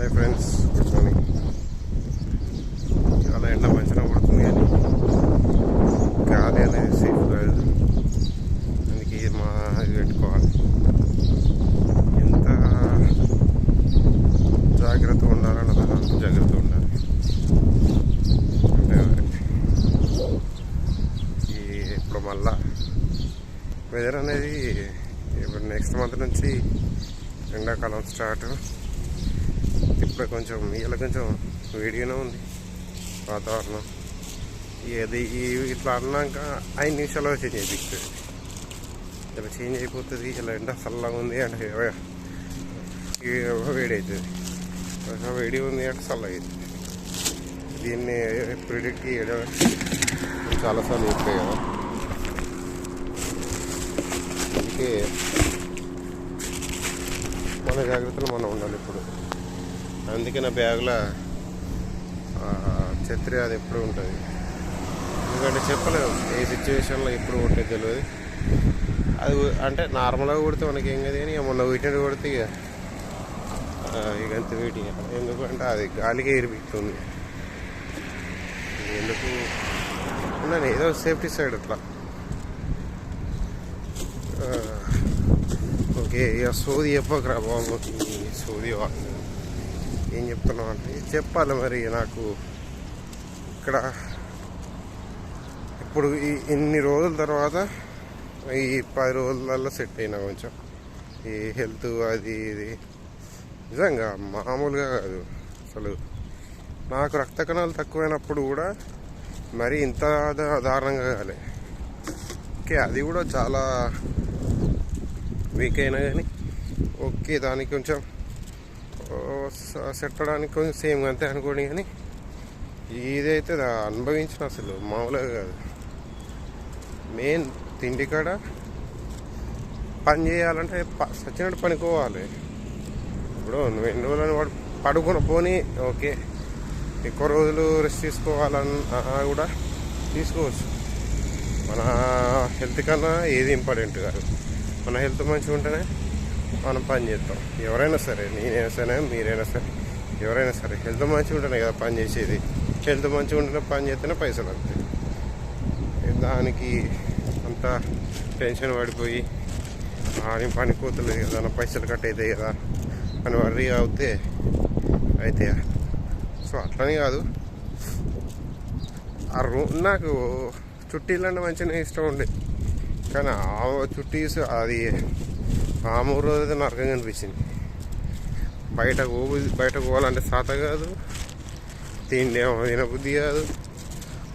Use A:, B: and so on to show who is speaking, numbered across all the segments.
A: Hi friends good morning చాలా ఎండ మంచిగా పడుతుంది కానీ గాలి అనేది సేఫ్ కాదు అందుకే మా ఇది పెట్టుకోవాలి. ఎంత జాగ్రత్త ఉండాలన్న అంత జాగ్రత్త ఉండాలి. అంటే ఈ ఇప్పుడు మళ్ళా వెదర్ అనేది ఇప్పుడు నెక్స్ట్ మంత్ నుంచి ఎండాకాలం స్టార్ట్ ఇప్పుడు కొంచెం ఇలా కొంచెం వేడిగానే ఉంది వాతావరణం. ఇది ఇట్లా అన్నాక ఐదు నిమిషాల్లో చేంజ్ అయిపోతుంది. ఇలా చేంజ్ అయిపోతుంది ఇలా ఎండ చల్లగా ఉంది అంటే వేడి అవుతుంది. వేడి ఉంది అంటే చల్లగా అవుతుంది. దీన్ని ప్రిడిక్ట్ చేయడం చాలాసార్లు చెప్పాయి కదా. అందుకే మన జాగ్రత్తలు మనం ఉండాలి ఇప్పుడు. అందుకే నా బ్యాగ్లో ఛత్రి అది ఎప్పుడు ఉంటుంది. ఎందుకంటే చెప్పలేము ఏ సిచ్యువేషన్లో ఎప్పుడు కొట్టే తెలియదు. అది అంటే నార్మల్గా కొడితే మనకి ఏం కదా కానీ ఇక మొన్న వీటిని కొడితే ఇక ఇక అంత వీటి ఎందుకంటే అది గాలికే ఇరిపిస్తుంది ఎందుకు? ఉన్నాను ఏదో సేఫ్టీ సైడ్ అట్లా. ఓకే ఇక సోది చెప్పకరా బాబు. సోది వాళ్ళు ఏం చెప్తున్నాం అంటే చెప్పాలి మరి నాకు. ఇక్కడ ఇప్పుడు ఈ ఇన్ని రోజుల తర్వాత ఈ పది రోజులలో సెట్ అయినా కొంచెం. ఈ హెల్త్ అది ఇది. నిజంగా మామూలుగా కాదు. అసలు నాకు రక్త కణాలు తక్కువైనప్పుడు కూడా మరి ఇంత దారుణంగా కాలే. ఓకే అది కూడా చాలా వీక్ అయినా కానీ ఓకే దానికి కొంచెం ఓ, సెట్ అవడానికి కొంచెం సేమ్ అంతే అనుకోండి కానీ ఇదైతే అనుభవించిన అసలు మామూలుగా కాదు. మెయిన్ తిండి కాడ పని చేయాలంటే ప- సచ్చినట్టు పనికోవాలి. ఇప్పుడు నువ్వు ఎన్ని రోజులని వాడు పడుకుని పోని ఓకే ఎక్కువ రోజులు రెస్ట్ తీసుకోవాలన్నా కూడా తీసుకోవచ్చు. మన హెల్త్ కన్నా ఏది ఇంపార్టెంట్ కాదు. మన హెల్త్ మంచిగా ఉంటేనే మనం పని చేస్తాం. ఎవరైనా సరే నేనైనా సరే మీరైనా సరే ఎవరైనా సరే హెల్త్ మంచిగా ఉంటేనే కదా పని చేసేది. హెల్త్ మంచిగా ఉంటేనే పని చేస్తేనే పైసలు వస్తాయి. దానికి అంత టెన్షన్ పడిపోయి ఆని పని కోతలేదు కదా నా పైసలు కట్ అవుతాయి కదా అని వర్రీ అవుతే అయితే సో అట్లని కాదు. ఆ రూ నాకు చుట్టీలు అంటే మంచిగా ఇష్టం ఉండే. కానీ ఆ చుట్టీస్ అది ఆ మూడు అయితే నరకంగా అనిపించింది బయట పో బయట పోవాలంటే సాత కాదు. తిండి ఏమో తినబుద్ధి కాదు.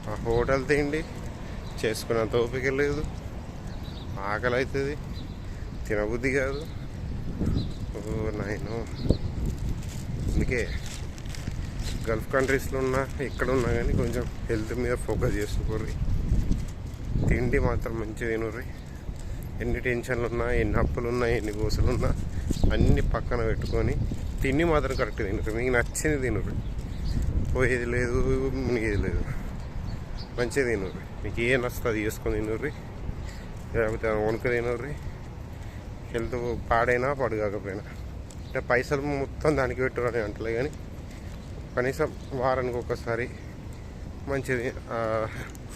A: ఆ హోటల్ తిండి చేసుకున్నంత ఓపిక లేదు. ఆకలి అవుతుంది తినబుద్ధి కాదు. ఓ నాయను. అందుకే గల్ఫ్ కంట్రీస్లో ఉన్నా ఇక్కడ ఉన్నా కానీ కొంచెం హెల్త్ మీద ఫోకస్ చేసుకోర్రి. తిండి మాత్రం మంచిగా తినర్రి. ఎన్ని టెన్షన్లు ఉన్నా ఎన్ని అప్పులు ఉన్నా ఎన్ని గోసులు ఉన్నా అన్ని పక్కన పెట్టుకొని తిండి మాత్రం కరెక్ట్ తినరు మీకు నచ్చింది తినరు పోయేది లేదు మునిగేది లేదు. మంచిగా తినరు మీకు ఏ నచ్చుతుంది చేసుకొని తినరు లేకపోతే వణుకు తినరు హెల్త్ పాడైనా పాడు కాకపోయినా. అంటే పైసలు మొత్తం దానికి పెట్టురని అంటలే కానీ కనీసం వారానికి ఒకసారి మంచిది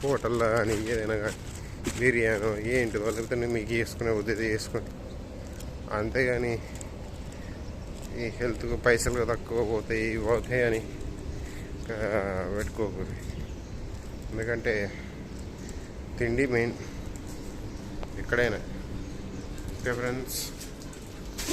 A: హోటల్లో కానీ ఏదైనా కానీ బిర్యానో ఏంటిదో లేకపోతే మీకు వేసుకునే ఉద్దేశం చేసుకొని. అంతేగాని ఈ హెల్త్కు పైసలు తక్కువ పోతాయి ఇవి పోతాయి అని పెట్టుకోకూడదు. ఎందుకంటే తిండి మెయిన్ ఎక్కడైనా. Okay friends